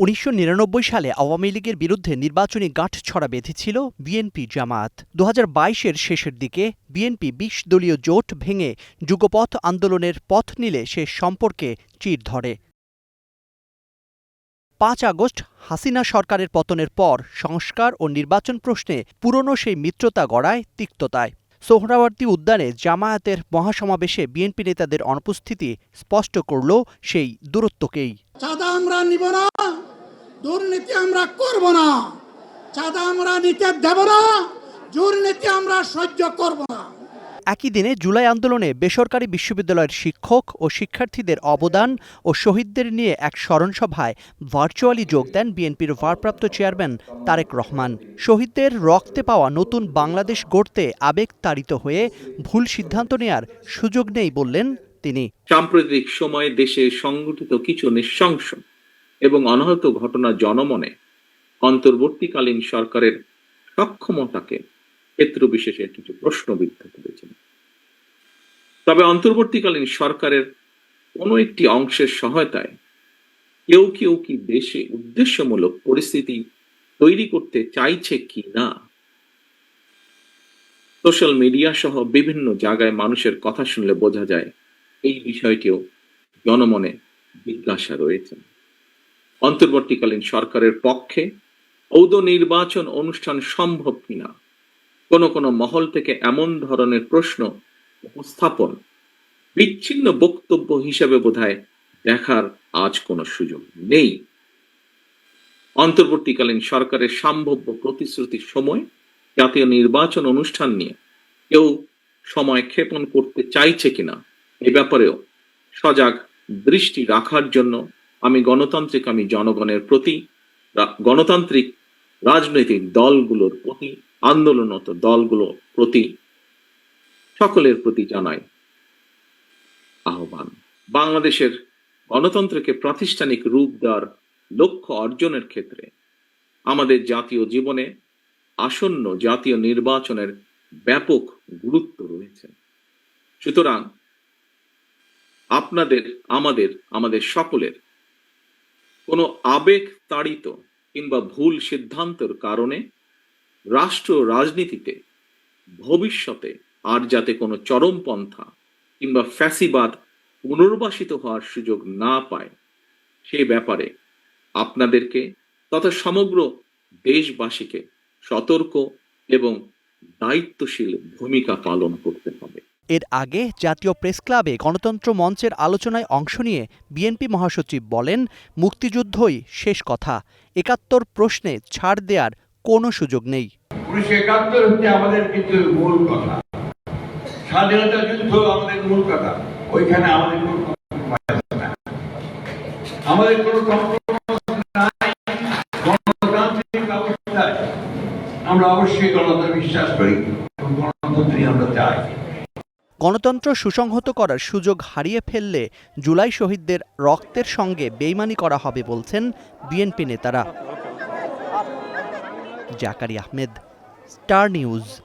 উনিশশো নিরানব্বই সালে আওয়ামী লীগের বিরুদ্ধে নির্বাচনী গাঁটছড়া বেঁধেছিল বিএনপি জামাত। দু এর শেষের দিকে বিএনপি বিশ দলীয় জোট ভেঙে যুগপথ আন্দোলনের পথ নিলে সে সম্পর্কে চির ধরে। পাঁচ আগস্ট হাসিনা সরকারের পতনের পর সংস্কার ও নির্বাচন প্রশ্নে পুরনো সেই মিত্রতা গড়ায় তিক্ততায়। সোহরাওয়ার্দী উদ্যানে জামায়াতের মহাসমাবেশে বিএনপি নেতাদের অনুপস্থিতি স্পষ্ট করল সেই দূরত্বকেই। চাঁদা আমরা নিব না, দুর্নীতি আমরা করব না। চাঁদা আমরা নিতে দেব না, দুর্নীতি আমরা সহ্য করব না। একই দিনে জুলাই আন্দোলনে বেসরকারি বিশ্ববিদ্যালয়ের শিক্ষক ও শিক্ষার্থীদের অবদান ও শহীদদের নিয়ে এক স্মরণসভায় ভার্চুয়ালি যোগ দেন বিএনপির ভারপ্রাপ্ত চেয়ারম্যান তারেক রহমান। শহীদদের রক্তে পাওয়া নতুন বাংলাদেশ গড়তে আবেগতাড়িত হয়ে ভুল সিদ্ধান্ত নেয়ার সুযোগ নেই বললেন তিনি। সাম্প্রতিক সময়ে দেশে সংঘটিত কিছু নৃশংস এবং অনাহত ঘটনা জনমনে অন্তর্বর্তীকালীন সরকারের সক্ষমতাকে ক্ষেত্র বিশেষে কিছু প্রশ্নবিদ্ধ করেছেন। তবে অন্তর্বর্তীকালীন সরকারের কোনো একটি অংশের সহায়তায় কেউ কেউ কি দেশে উদ্দেশ্যমূলক পরিস্থিতি তৈরি করতে চাইছে কি না? সোশ্যাল মিডিয়া সহ বিভিন্ন জায়গায় মানুষের কথা শুনলে বোঝা যায় এই বিষয়টিও জনমনে জিজ্ঞাসা রয়েছে। অন্তর্বর্তীকালীন সরকারের পক্ষে ঔদ নির্বাচন অনুষ্ঠান সম্ভব কিনা? কোন কোনো মহল থেকে এমন ধরনের প্রশ্ন উপস্থাপন বিচ্ছিন্ন বক্তব্য হিসেবে বোধহয় দেখার আজ কোনো সুযোগ নেই। অন্তর্বর্তীকালীন সরকারের সম্ভাব্য প্রতিশ্রুতির সময় জাতীয় নির্বাচন অনুষ্ঠান নিয়ে কেউ সময় ক্ষেপণ করতে চাইছে কিনা এ ব্যাপারেও সজাগ দৃষ্টি রাখার জন্য আমি গণতান্ত্রিক, আমি জনগণের প্রতি গণতান্ত্রিক রাজনৈতিক দলগুলোর প্রতি আন্দোলনত দলগুলোর প্রতি সকলের প্রতি জানাই আহ্বান। বাংলাদেশের গণতন্ত্রকে প্রাতিষ্ঠানিক রূপ দেওয়ার লক্ষ্য অর্জনের ক্ষেত্রে আমাদের জাতীয় জীবনে আসন্ন জাতীয় নির্বাচনের ব্যাপক গুরুত্ব রয়েছে। সুতরাং আপনাদের, আমাদের আমাদের সকলের কোনো আবেগ তাড়িত কিংবা ভুল সিদ্ধান্তের কারণে রাষ্ট্র রাজনীতিতে, ভবিষ্যতে আর যাতে কোনো চরমপন্থা কিংবা ফ্যাসিবাদ পুনর্বাসিত হওয়ার সুযোগ না পায়, সে ব্যাপারে আপনাদেরকে তথা সমগ্র দেশবাসীকে সতর্ক এবং দায়িত্বশীল ভূমিকা পালন করতে হবে। এর আগে জাতীয় প্রেস ক্লাবে গণতন্ত্র মঞ্চের আলোচনায় অংশ নিয়ে বিএনপি মহাসচিব বলেন, মুক্তিযুদ্ধই শেষ কথা। একাত্তর প্রশ্নে ছাড় দেওয়ার কোনো সুযোগ নেই। উনিশশো একাত্তর হচ্ছে আমাদের কিন্তু মূল কথা। স্বাধীনতা যুদ্ধ আমাদের মূল কথা। ওইখানে আমাদের কোনো আমাদের কোনো আমরা অবশ্যই গণতন্ত্রে বিশ্বাস করি গণতন্ত্রই আমরা চাই। গণতন্ত্র সুসংহত করার সুযোগ হারিয়ে ফেললে জুলাই শহীদদের রক্তের সঙ্গে বেইমানি করা হবে বলছেন বিএনপি নেতারা। जाकरी अहमद स्टार न्यूज़